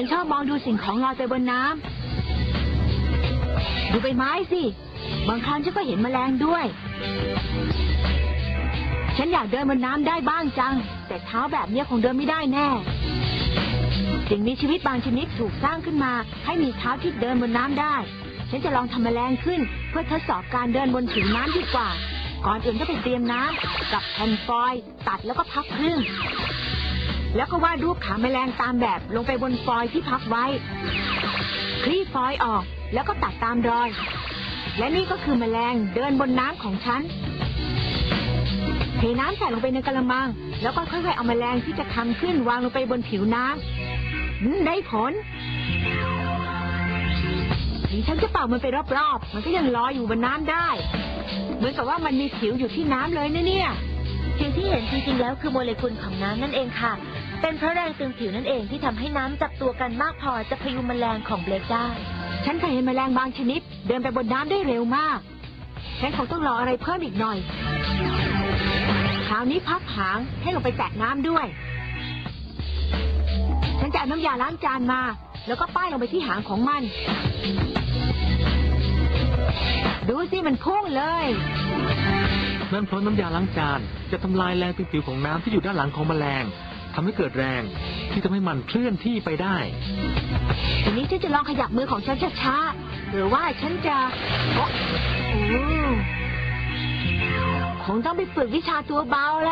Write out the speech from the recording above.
ฉันชอบมองดูสิ่งของลอยไปบนน้ำดูใบไม้สิ บางครั้งฉันก็เห็นแมลงด้วย ฉันอยากเดินบนน้ำได้บ้างจัง แต่เท้าแบบนี้คงเดินไม่ได้แน่ สิ่งมีชีวิตบางชนิดถูกสร้างขึ้นมา ให้มีเท้าที่เดินบนน้ำได้ ฉันจะลองทำแมลงขึ้น เพื่อทดสอบการเดินบนผิวน้ำดีกว่า ก่อนอื่นก็ไปเตรียมน้ำกับแผ่นฟอยล์ตัดแล้วก็พับครึ่ง แล้วก็วาดรูปขาแมลงตามแบบลงไปบนฟอยล์ที่พับไว้ คลี่ฟอยล์ออกแล้วก็ตัดตามรอย และนี่ก็คือแมลงเดินบนน้ำของฉัน เทน้ำใส่ลงไปในกระมัง แล้วก็ค่อยๆเอาแมลงที่จะทำขึ้นวางลงไปบนผิวน้ำได้ผลถึงฉันจะเป่ามันไปรอบๆ มันก็ยังลอยอยู่บนน้ำได้ เหมือนกับว่ามันมีผิวอยู่ที่น้ำเลยนะเนี่ย จริงๆ แล้วคือโมเลกุลของน้ำนั่นเองค่ะ เป็นเพราะแรงตึงผิวนั่นเองที่ทำให้น้ำจับตัวกันมากพอจะพยุงแมลงของเบลกได้ ฉันเคยเห็นแมลงบางชนิด เดินไปบนน้ำได้เร็วมาก ฉันคงต้องรออะไรเพิ่มอีกหน่อย คราวนี้พับหางให้ลงไปแตะน้ำด้วย ฉันจะเอาน้ำยาล้างจานมา แล้วก็ป้ายลงไปที่หางของมัน ดูสิมันพุ่งเลย นั่นเพราะน้ำยาล้างจานจะทำลายแรงตึงผิวของน้ำที่อยู่ด้านหลังของแมลงทำให้เกิดแรงที่ทำให้มันเคลื่อนที่ไปได้ ทีนี้ฉันจะลองขยับมือของฉันช้าๆหรือว่าฉันจะโอ้คงต้องไปฝึกวิชาตัวเบาแล้ว